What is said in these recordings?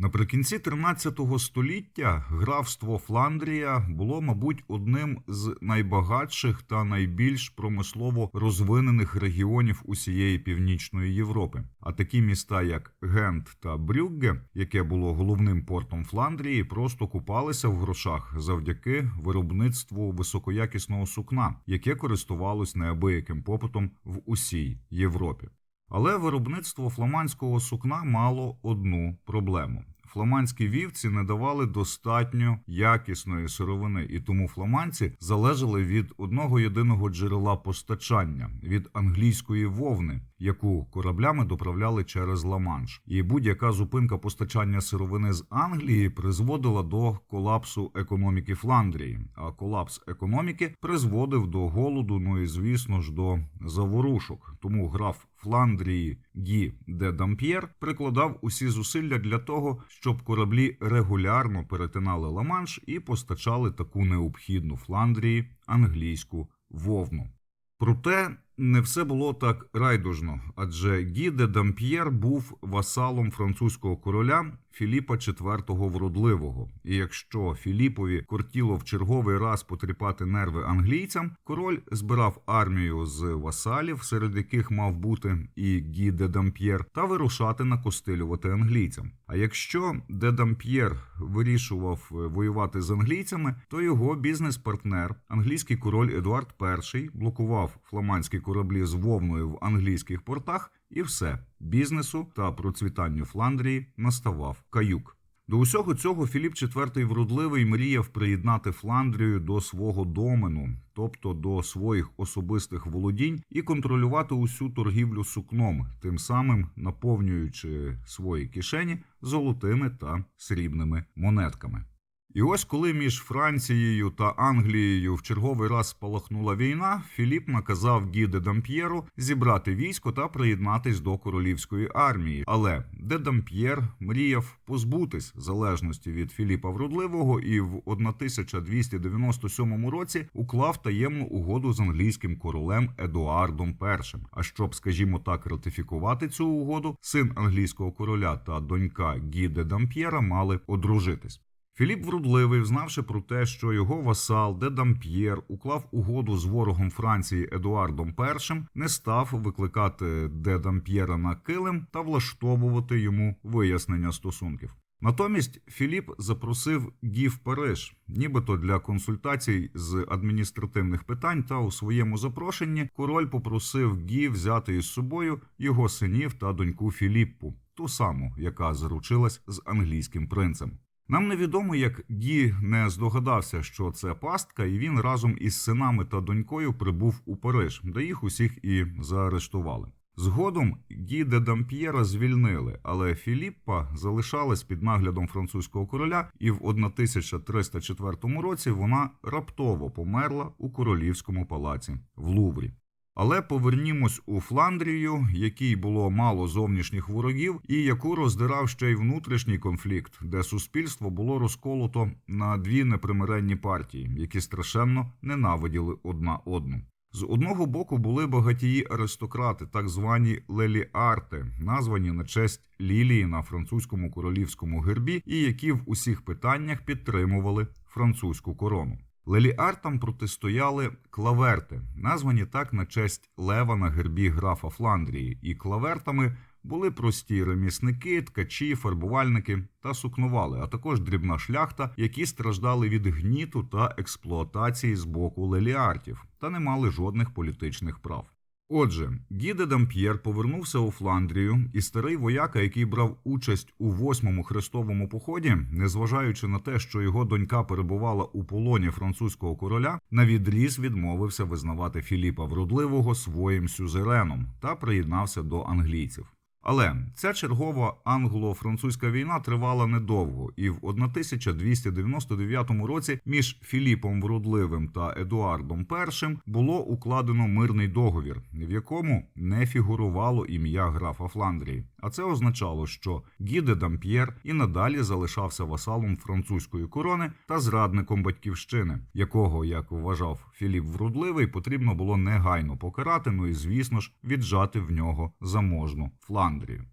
Наприкінці 13 століття графство Фландрія було, мабуть, одним з найбагатших та найбільш промислово розвинених регіонів усієї північної Європи. А такі міста, як Гент та Брюгге, яке було головним портом Фландрії, просто купалися в грошах завдяки виробництву високоякісного сукна, яке користувалось неабияким попитом в усій Європі. Але виробництво фламандського сукна мало одну проблему. Фламандські вівці не давали достатньо якісної сировини, і тому фламандці залежали від одного єдиного джерела постачання від англійської вовни, яку кораблями доправляли через Ла-Манш. І будь-яка зупинка постачання сировини з Англії призводила до колапсу економіки Фландрії. А колапс економіки призводив до голоду, ну і звісно ж до заворушок. Тому граф Фландрії Гі де Дамп'єр прикладав усі зусилля для того, щоб кораблі регулярно перетинали Ла-Манш і постачали таку необхідну Фландрії англійську вовну. Проте не все було так райдужно, адже Гі де Дамп'єр був васалом французького короля Філіпа IV Вродливого. І якщо Філіпові кортіло в черговий раз потріпати нерви англійцям, король збирав армію з васалів, серед яких мав бути і Гі де Дамп'єр, та вирушати накостилювати англійцям. А якщо де Дамп'єр вирішував воювати з англійцями, то його бізнес-партнер, англійський король Едуард І, блокував фламандські кораблі з вовною в англійських портах, і все бізнесу та процвітанню Фландрії наставав каюк. До усього цього Філіп IV вродливий мріяв приєднати Фландрію до свого домену, тобто до своїх особистих володінь, і контролювати усю торгівлю сукном, тим самим наповнюючи свої кишені золотими та срібними монетками. І ось коли між Францією та Англією в черговий раз спалахнула війна, Філіп наказав Гі де Дамп'єру зібрати військо та приєднатись до королівської армії. Але де Дамп'єр мріяв позбутись залежності від Філіпа Вродливого і в 1297 році уклав таємну угоду з англійським королем Едуардом І. А щоб, скажімо так, ратифікувати цю угоду, син англійського короля та донька Гі де Дамп'єра мали одружитись. Філіп Врудливий, знавши про те, що його васал де Дамп'єр уклав угоду з ворогом Франції Едуардом І, не став викликати де Дамп'єра на килим та влаштовувати йому вияснення стосунків. Натомість Філіп запросив Гі в Париж, нібито для консультацій з адміністративних питань. Та у своєму запрошенні король попросив Гі взяти із собою його синів та доньку Філіппу, ту саму, яка заручилась з англійським принцем. Нам невідомо, як Гі не здогадався, що це пастка, і він разом із синами та донькою прибув у Париж, де їх усіх і заарештували. Згодом Гі де Дамп'єра звільнили, але Філіппа залишалась під наглядом французького короля, і в 1304 році вона раптово померла у королівському палаці в Луврі. Але повернімось у Фландрію, якій було мало зовнішніх ворогів, і яку роздирав ще й внутрішній конфлікт, де суспільство було розколото на дві непримиренні партії, які страшенно ненавиділи одна одну. З одного боку були багатії аристократи, так звані леліарти, названі на честь лілії на французькому королівському гербі, і які в усіх питаннях підтримували французьку корону. Леліартам протистояли клаверти, названі так на честь лева на гербі графа Фландрії, і клавертами були прості ремісники, ткачі, фарбувальники та сукнували, а також дрібна шляхта, які страждали від гніту та експлуатації з боку леліартів та не мали жодних політичних прав. Отже, Гіде Дамп'єр повернувся у Фландрію, і старий вояка, який брав участь у восьмому хрестовому поході, незважаючи на те, що його донька перебувала у полоні французького короля, на відріз відмовився визнавати Філіпа Вродливого своїм сюзереном та приєднався до англійців. Але ця чергова англо-французька війна тривала недовго, і в 1299 році між Філіпом Вродливим та Едуардом І було укладено мирний договір, в якому не фігурувало ім'я графа Фландрії. А це означало, що Гіде Дамп'єр і надалі залишався васалом французької корони та зрадником батьківщини, якого, як вважав Філіп Вродливий, потрібно було негайно покарати, ну і звісно ж віджати в нього заможну Фландрію.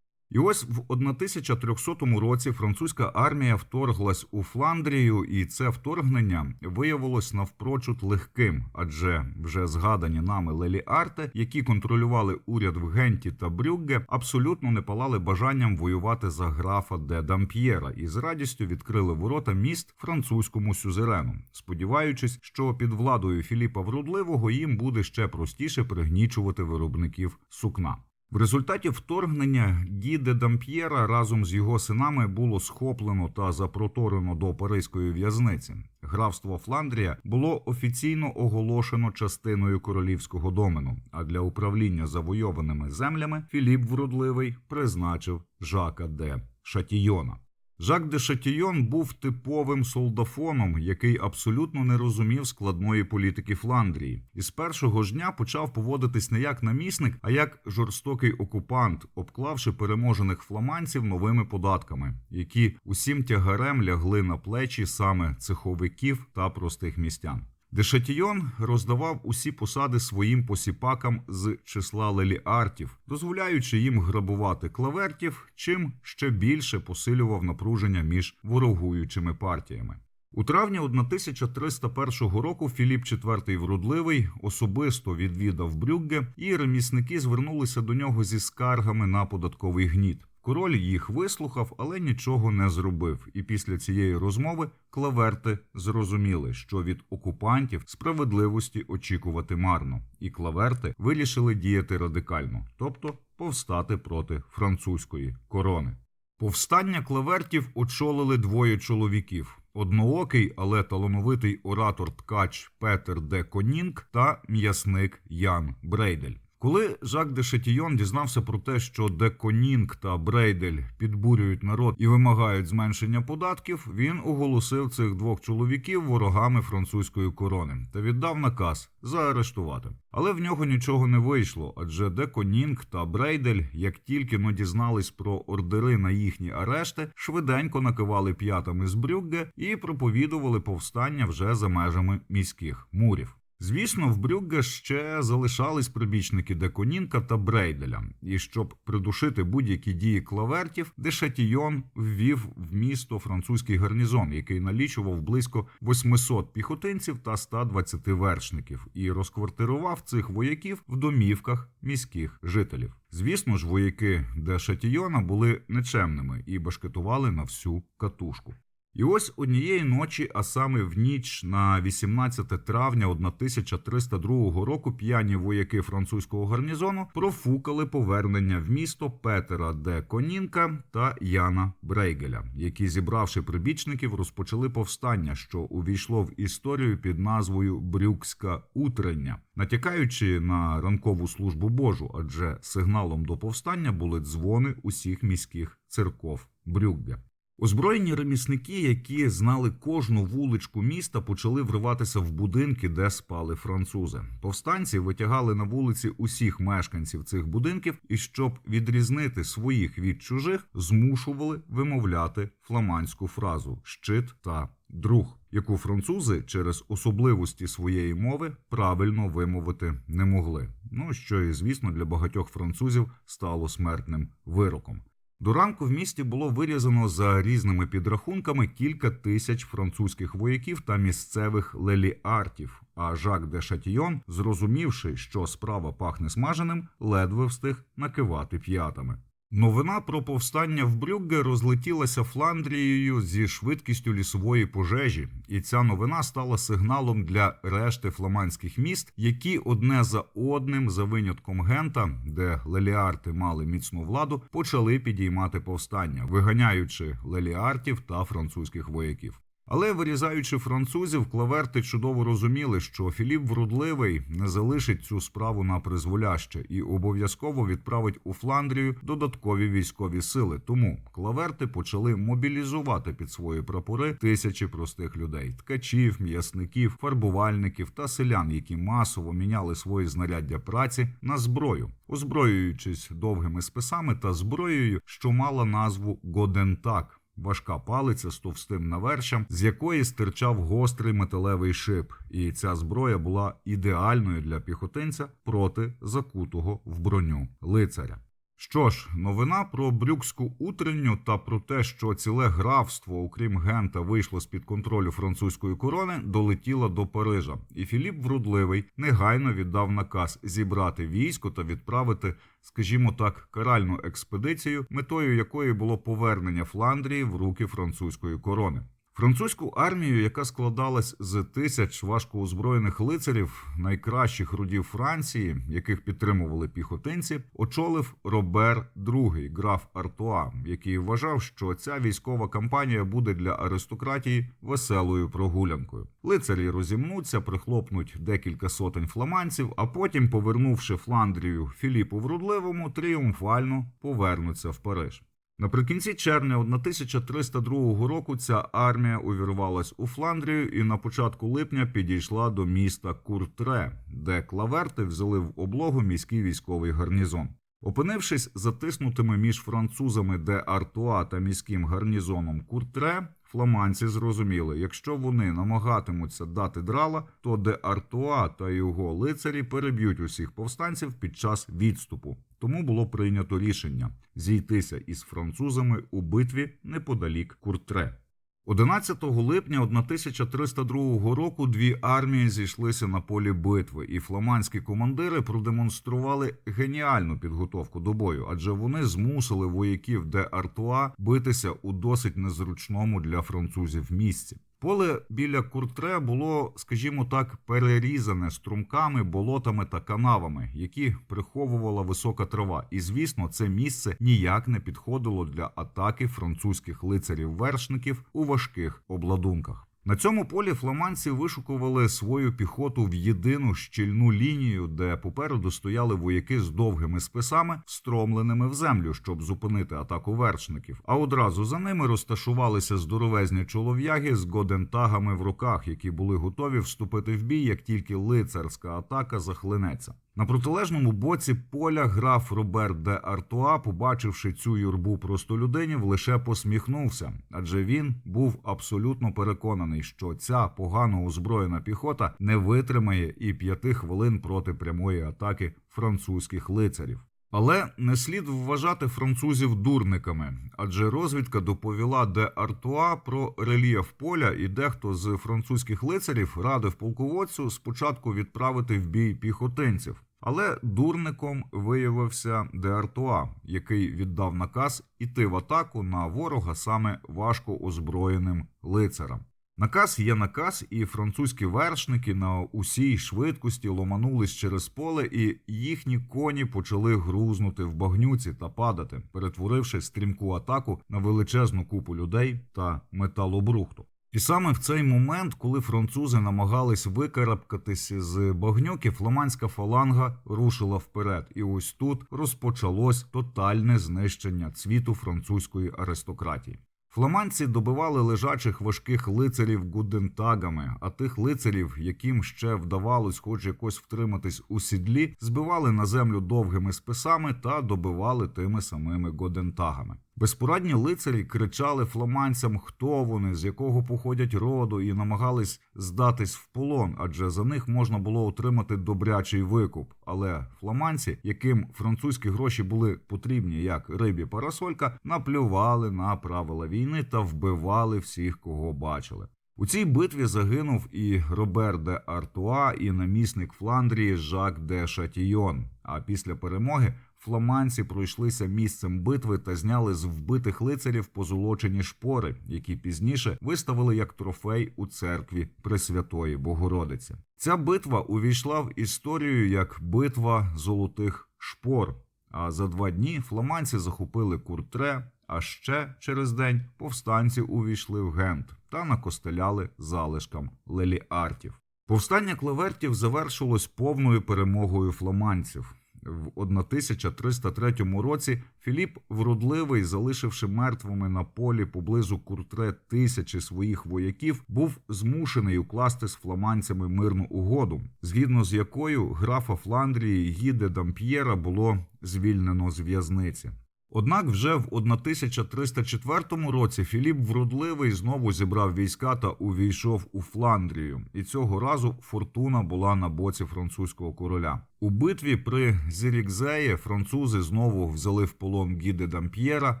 І ось в 1300 році французька армія вторглась у Фландрію, і це вторгнення виявилось навпрочуд легким, адже вже згадані нами Лелі Арте, які контролювали уряд в Генті та Брюгге, абсолютно не палали бажанням воювати за графа де Дамп'єра і з радістю відкрили ворота міст французькому сюзерену, сподіваючись, що під владою Філіпа Вродливого їм буде ще простіше пригнічувати виробників сукна. В результаті вторгнення діде Дамп'єра разом з його синами було схоплено та запроторено до паризької в'язниці. Графство Фландрія було офіційно оголошено частиною королівського домену. А для управління завойованими землями Філіп Вродливий призначив Жака де Шатійона. Жак де Шатійон був типовим солдафоном, який абсолютно не розумів складної політики Фландрії, і з першого ж дня почав поводитись не як намісник, а як жорстокий окупант, обклавши переможених фламандців новими податками, які усім тягарем лягли на плечі саме цеховиків та простих містян. Дешатійон роздавав усі посади своїм посіпакам з числа леліартів, дозволяючи їм грабувати клавертів, чим ще більше посилював напруження між ворогуючими партіями. У травні 1301 року Філіп IV Вродливий особисто відвідав Брюгге, і ремісники звернулися до нього зі скаргами на податковий гніт. Король їх вислухав, але нічого не зробив. І після цієї розмови клаверти зрозуміли, що від окупантів справедливості очікувати марно, і клаверти вирішили діяти радикально, тобто повстати проти французької корони. Повстання клавертів очолили двоє чоловіків: одноокий, але талановитий оратор ткач Петер де Конінг та м'ясник Ян Брейдель. Коли Жак де Шетійон дізнався про те, що де Конінг та Брейдель підбурюють народ і вимагають зменшення податків, він оголосив цих двох чоловіків ворогами французької корони та віддав наказ заарештувати. Але в нього нічого не вийшло, адже де Конінг та Брейдель, як тільки но дізнались про ордери на їхні арешти, швиденько накивали п'ятами з Брюгге і проповідували повстання вже за межами міських мурів. Звісно, в Брюгге ще залишались прибічники Деконінка та Брейделя, і щоб придушити будь-які дії клавертів, Дешатійон ввів в місто французький гарнізон, який налічував близько 800 піхотинців та 120 вершників, і розквартирував цих вояків в домівках міських жителів. Звісно ж, вояки Дешатійона були нечемними і башкетували на всю катушку. І ось однієї ночі, а саме в ніч на 18 травня 1302 року, п'яні вояки французького гарнізону профукали повернення в місто Петера де Конінка та Яна Брейгеля, які, зібравши прибічників, розпочали повстання, що увійшло в історію під назвою Брюкська утрення, натякаючи на ранкову службу Божу, адже сигналом до повстання були дзвони усіх міських церков Брюгге. Озброєні ремісники, які знали кожну вуличку міста, почали вриватися в будинки, де спали французи. Повстанці витягали на вулиці усіх мешканців цих будинків, і щоб відрізнити своїх від чужих, змушували вимовляти фламандську фразу щит та друг, яку французи через особливості своєї мови правильно вимовити не могли. Ну що і звісно для багатьох французів стало смертним вироком. До ранку в місті було вирізано за різними підрахунками кілька тисяч французьких вояків та місцевих леліартів. А Жак де Шатійон, зрозумівши, що справа пахне смаженим, ледве встиг накивати п'ятами. Новина про повстання в Брюгге розлетілася Фландрією зі швидкістю лісової пожежі, і ця новина стала сигналом для решти фламандських міст, які одне за одним, за винятком Гента, де леліарти мали міцну владу, почали підіймати повстання, виганяючи леліартів та французьких вояків. Але вирізаючи французів, клаверти чудово розуміли, що Філіп Вродливий не залишить цю справу на призволяще і обов'язково відправить у Фландрію додаткові військові сили. Тому клаверти почали мобілізувати під свої прапори тисячі простих людей: ткачів, м'ясників, фарбувальників та селян, які масово міняли свої знаряддя праці на зброю, озброюючись довгими списами та зброєю, що мала назву Годентак. Важка палиця з товстим навершем, з якої стирчав гострий металевий шип, і ця зброя була ідеальною для піхотинця проти закутого в броню лицаря. Що ж, новина про брюкську утренню та про те, що ціле графство, окрім Гента, вийшло з під контролю французької корони, долетіла до Парижа, і Філіп Врудливий негайно віддав наказ зібрати військо та відправити, скажімо так, каральну експедицію, метою якої було повернення Фландрії в руки французької корони. Французьку армію, яка складалась з тисяч важкоозброєних лицарів, найкращих родів Франції, яких підтримували піхотинці, очолив Робер II, граф Артуа, який вважав, що ця військова кампанія буде для аристократії веселою прогулянкою. Лицарі розімнуться, прихлопнуть декілька сотень фламандців, а потім, повернувши Фландрію Філіпу Врудливому, тріумфально повернуться в Париж. Наприкінці червня 1302 року ця армія увірвалась у Фландрію і на початку липня підійшла до міста Куртре, де клаверти взяли в облогу міський військовий гарнізон. Опинившись затиснутими між французами де Артуа та міським гарнізоном Куртре, фламандці зрозуміли, якщо вони намагатимуться дати драла, то де Артуа та його лицарі переб'ють усіх повстанців під час відступу. Тому було прийнято рішення зійтися із французами у битві неподалік Куртре. 11 липня 1302 року дві армії зійшлися на полі битви, і фламандські командири продемонстрували геніальну підготовку до бою, адже вони змусили вояків де Артуа битися у досить незручному для французів місці. Поле біля Куртре було, скажімо так, перерізане струмками, болотами та канавами, які приховувала висока трава. І звісно, це місце ніяк не підходило для атаки французьких лицарів-вершників у важких обладунках. На цьому полі фламандці вишукували свою піхоту в єдину щільну лінію, де попереду стояли вояки з довгими списами, встромленими в землю, щоб зупинити атаку вершників. А одразу за ними розташувалися здоровезні чолов'яги з годентагами в руках, які були готові вступити в бій, як тільки лицарська атака захлинеться. На протилежному боці поля граф Роберт де Артуа, побачивши цю юрбу простолюдинів, лише посміхнувся, адже він був абсолютно переконаний, що ця погано озброєна піхота не витримає і п'яти хвилин проти прямої атаки французьких лицарів. Але не слід вважати французів дурниками, адже розвідка доповіла де Артуа про рельєф поля, і дехто з французьких лицарів радив полководцю спочатку відправити в бій піхотинців. Але дурником виявився де Артуа, який віддав наказ іти в атаку на ворога саме важко озброєним лицарам. Наказ є наказ, і французькі вершники на усій швидкості ломанулись через поле, і їхні коні почали грузнути в багнюці та падати, перетворивши стрімку атаку на величезну купу людей та металобрухту. І саме в цей момент, коли французи намагались викарабкатися з багнюки, фламандська фаланга рушила вперед, і ось тут розпочалось тотальне знищення цвіту французької аристократії. Фламандці добивали лежачих важких лицарів гудентагами, а тих лицарів, яким ще вдавалось хоч якось втриматись у сідлі, збивали на землю довгими списами та добивали тими самими годентагами. Безпорадні лицарі кричали фламандцям, хто вони, з якого походять роду, і намагались здатись в полон, адже за них можна було отримати добрячий викуп. Але фламандці, яким французькі гроші були потрібні як рибі парасолька, наплювали на правила війни та вбивали всіх, кого бачили. У цій битві загинув і Робер де Артуа, і намісник Фландрії Жак де Шатійон. А після перемоги фламандці пройшлися місцем битви та зняли з вбитих лицарів позолочені шпори, які пізніше виставили як трофей у церкві Пресвятої Богородиці. Ця битва увійшла в історію як битва золотих шпор. А за два дні фламандці захопили Куртре. А ще через день повстанці увійшли в Гент та накостеляли залишкам леліартів. Повстання клевертів завершилось повною перемогою фламандців. В 1303 році Філіп Вродливий, залишивши мертвими на полі поблизу Куртре тисячі своїх вояків, був змушений укласти з фламандцями мирну угоду, згідно з якою графа Фландрії Гіде Дамп'єра було звільнено з в'язниці. Однак вже в 1304 році Філіп Вродливий знову зібрав війська та увійшов у Фландрію, і цього разу фортуна була на боці французького короля. У битві при Зірікзеї французи знову взяли в полон Гіде Дамп'єра.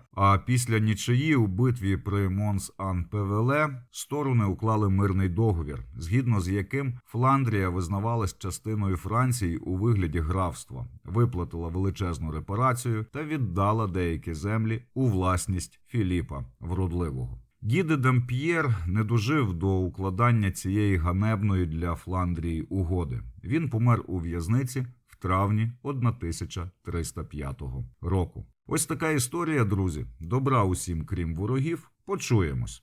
А після нічиї у битві при Монс Ан Певеле сторони уклали мирний договір, згідно з яким Фландрія визнавалась частиною Франції у вигляді графства, виплатила величезну репарацію та віддала деякі землі у власність Філіпа Вродливого. Гіде Дамп'єр не дожив до укладання цієї ганебної для Фландрії угоди. Він помер у в'язниці в травні 1305 року. Ось така історія, друзі. Добра усім, крім ворогів. Почуємось.